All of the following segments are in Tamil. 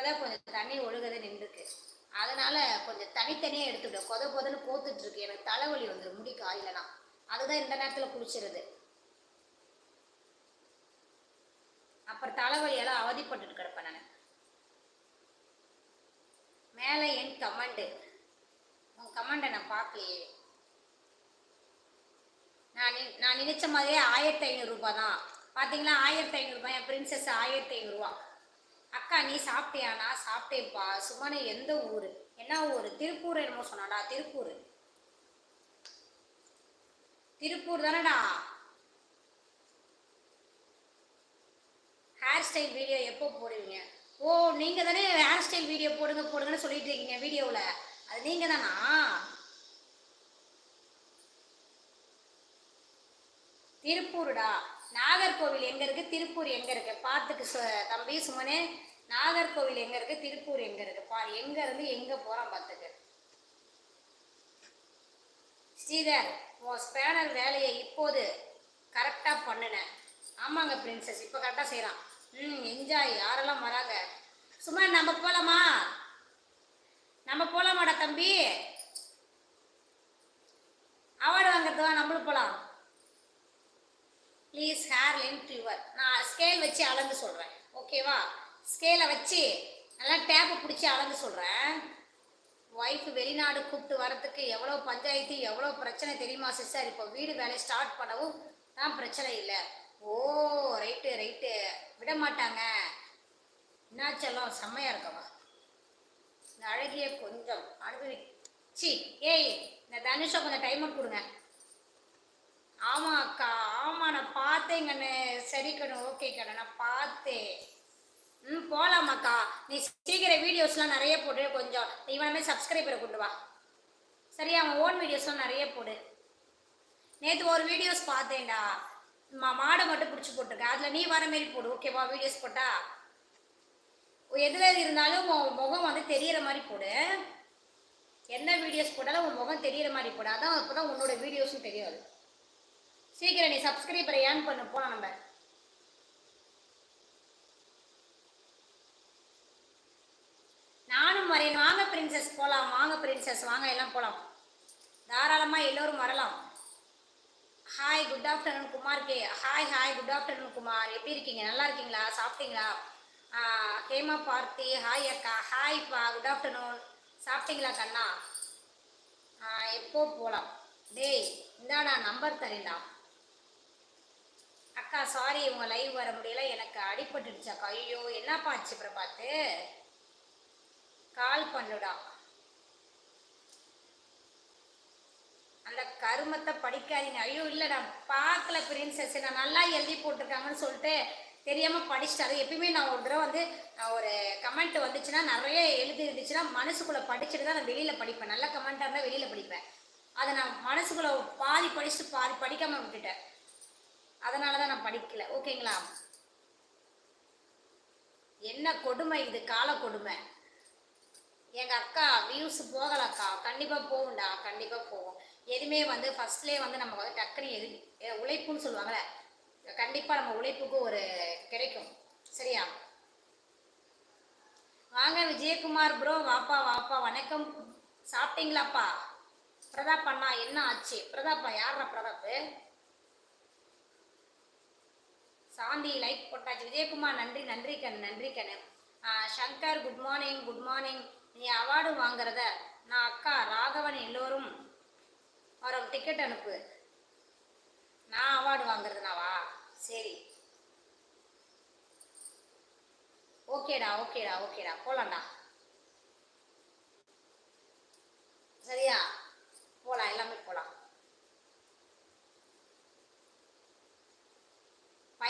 இப்போதான் கொஞ்சம் தண்ணி ஒழுகதை நின்றுருக்கு. அதனால கொஞ்சம் தனித்தனியாக எடுத்துவிடும் கொத கொதன்னு கோத்துட்டு இருக்கு எனக்கு தலைவலி வந்துடும் முடி காயிலனா. அதுதான் இந்த நேரத்தில் குளிச்சிருது. அப்புறம் தலைவலியெல்லாம் அவதிப்பட்டு கிடப்பேன் நான். மேலே என் கமாண்டு. உன் கமாண்டை நான் பார்க்கலையே. நான் நி- நான் நினைச்ச மாதிரியே ஆயிரத்தி ஐநூறுரூபா தான் பார்த்தீங்களா ஆயிரத்தி ஐநூறுரூபா என் பிரின்சஸ் ஆயிரத்தி ஐநூறுரூவா அக்கா நீ சாப்பிட்டியா? நான் சாப்பிட்டேன்ப்பா. சும்மானே எந்த ஊர்? என்ன ஊர்? திருப்பூர் என்னமோ சொன்னாடா திருப்பூர். திருப்பூர் தானடா? ஹேர் ஸ்டைல் வீடியோ எப்போ போடுவீங்க? ஓ நீங்கள் தானே ஹேர் ஸ்டைல் வீடியோ போடுங்க போடுங்கன்னு சொல்லிட்டு இருக்கீங்க வீடியோவில். அது நீங்கள் தானா திருப்பூருடா. நாகர்கோவில் எங்கே இருக்கு? திருப்பூர் எங்கே இருக்கு? பார்த்துக்கு சு- தம்பி சுமனே. நாகர்கோவில் எங்கே இருக்கு? திருப்பூர் எங்கே இருக்கு? பாரு எங்கேருந்து எங்கே போகிறான் பார்த்துக்கு ஸ்ரீதர் உன் ஸ்பேனர் வேலையை இப்போது கரெக்டாக பண்ணுனேன் ஆமாங்க பிரின்சஸ் இப்போ கரெக்டாக செய்கிறான் ம் என்ஜாய் யாரெல்லாம் வராங்க? சும்மா நம்ம போகலாமா நம்ம போகலாமாடா தம்பி? அவார்டு வாங்குறதுவா நம்மளும் போகலாம் ப்ளீஸ் ஹேர் லென்த் யுவர் நான் ஸ்கேல் வச்சு அளந்து சொல்கிறேன் ஓகேவா ஸ்கேலை வச்சு நல்லா டேப்பை பிடிச்சி அளந்து சொல்கிறேன் ஒய்ஃப் வெளிநாடு கூப்பிட்டு வரத்துக்கு எவ்வளோ பஞ்சாயத்து எவ்வளோ பிரச்சனை தெரியுமா சிஸ்டர் இப்போ வீடு வேலையை ஸ்டார்ட் பண்ணவும் தான் பிரச்சனை இல்லை. ஓ ரைட்டு ரைட்டு விட மாட்டாங்க. என்னாச்செல்லாம் செம்மையாக இருக்கவா? இந்த அழகிய கொஞ்சம் அனுபவி சி ஏய் இந்த தனுஷா கொஞ்சம் டைம் கொடுங்க ஆமா அக்கா ஆமா நான் பார்த்தேன் கண்ணு சரி கண்ணு ஓகே கண்ணு நான் பார்த்தேன். ம் போகலாமாக்கா நீ சீக்கிரம் வீடியோஸ்லாம் நிறைய போடு. கொஞ்சம் இவனமே சப்ஸ்கிரைபரை கொண்டு வா. சரியா? அவன் ஓன் வீடியோஸ்லாம் நிறைய போடு. நேற்று ஒரு வீடியோஸ் பார்த்தேன்டா. மா மாடை மட்டும் பிடிச்சி போட்டிருக்கேன். அதில் நீ வர மாரி போடு ஓகேவா வீடியோஸ் போட்டா? எதில் இருந்தாலும் உன் முகம் வந்து தெரியிற மாதிரி போடு. என்ன வீடியோஸ் போட்டாலும் உன் முகம் தெரியிற மாதிரி போடு. அதான் அப்போ தான் உன்னோட வீடியோஸும் தெரியாது சீக்கிரம் நீ சப்ஸ்கிரைபரை ஏன் பண்ண போனோம் நம்ம. நானும் வரேன் வாங்க பிரின்சஸ் போகலாம் வாங்க பிரின்சஸ் வாங்க எல்லாம் போகலாம் தாராளமாக எல்லோரும் வரலாம். Hi good afternoon Kumar K hi hi good afternoon Kumar. எப்படி இருக்கீங்க? நல்லா இருக்கீங்களா? சாப்பிட்டீங்களா? ஹேமா பார்த்தி. ஹாய் அக்கா. ஹாய் பா. குட் ஆஃப்டர்நூன் சாப்பிட்டீங்களா கண்ணா? எப்போ போகலாம் டேய் இந்தாடா நம்பர் தரேன்டா. அக்கா சாரி உங்க லைவ் வர முடியல. எனக்கு அடிபட்டுடுச்சாக்கா ஐயோ என்னப்பா ஆச்சு பார்த்து? கால் பண்ணுடா அந்த கருமத்தை படிக்காதீங்க. ஐயோ இல்லை நான் பார்க்கல பிரின்சஸ் நான் நல்லா எழுதி போட்டிருக்காங்கன்னு சொல்லிட்டு தெரியாமல் படிச்சுட்டாரு எப்பயுமே நான் ஒரு தடவை வந்து நான் ஒரு கமெண்ட் வந்துச்சுன்னா நிறைய எழுதி இருந்துச்சுன்னா மனசுக்குள்ளே படிச்சுட்டு தான் நான் வெளியில் படிப்பேன். நல்ல கமெண்ட்டாக இருந்தால் வெளியில் படிப்பேன். அதை நான் மனசுக்குள்ளே பாதி படிச்சுட்டு பாதி படிக்காமல் விட்டுட்டேன். அதனால தான் நான் படிக்கல. ஓகேங்களா? என்ன கொடுமை இது? கால கொடுமை. எங்கள் அக்கா வியூஸ் போகலக்கா. கண்டிப்பாக போகும்டா. கண்டிப்பாக போகும். எதுவுமே வந்து ஃபர்ஸ்ட்லேயே வந்து நம்ம வந்து டக்குன்னு எது எ- உழைப்புன்னு சொல்லுவாங்கள்ல கண்டிப்பாக நம்ம உழைப்புக்கு ஒரு கிடைக்கும். சரியா? வாங்க விஜயகுமார் ப்ரோ வாப்பா வாப்பா. வணக்கம். சாப்பிட்டீங்களாப்பா? பிரதாப் அண்ணா என்ன ஆச்சு? பிரதாப்பா யாரா பிரதாப்பு? சாந்தி லைக் போட்டாச்சு. விஜயகுமார் நன்றி நன்றி கண்ணு நன்றி கண்ணு Shankar good morning good morning நீ அவார்டு வாங்குறத நான் அக்கா ராகவன் எல்லோரும் வரோம் டிக்கெட் அனுப்பு. நான் அவார்டு வாங்குறதுனாவா? சரி. ஓகேடா ஓகேடா ஓகேடா போலாம்டா. சரியா?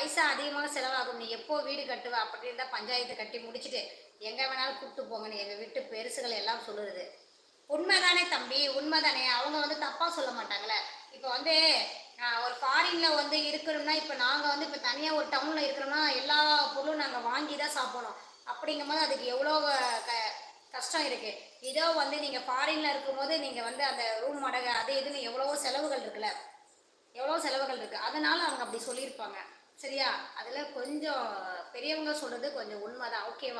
பைசா அதிகமாக செலவாகும் நீ எப்போ வீடு கட்டுவ அப்படின்னு தான் பஞ்சாயத்து கட்டி முடிச்சுட்டு எங்கே வேணாலும் கூப்பிட்டு போங்கன்னு எங்கள் வீட்டு பெருசுகள் எல்லாம் சொல்லுறது உண்மைதானே தம்பி உண்மைதானே? அவங்க வந்து தப்பாக சொல்ல மாட்டாங்களே. இப்போ வந்து ஒரு ஃபாரினில் வந்து இருக்கணும்னா இப்போ நாங்கள் வந்து இப்போ தனியாக ஒரு டவுனில் இருக்கிறோம்னா எல்லா பொருளும் நாங்கள் வாங்கி தான் சாப்பிடணும். அப்படிங்கும்போது அதுக்கு எவ்வளோ க கஷ்டம் இருக்குது இதோ வந்து நீங்கள் ஃபாரினில் இருக்கும்போது நீங்கள் வந்து அந்த ரூம் வாடகை அது இதுன்னு எவ்வளவோ செலவுகள் இருக்குல்ல. எவ்வளோ செலவுகள் இருக்குது அதனால் அவங்க அப்படி சொல்லியிருப்பாங்க. சரியா? அதில் கொஞ்சம் பெரியவங்க சொல்கிறது கொஞ்சம் உண்மைதான். ஓகேவா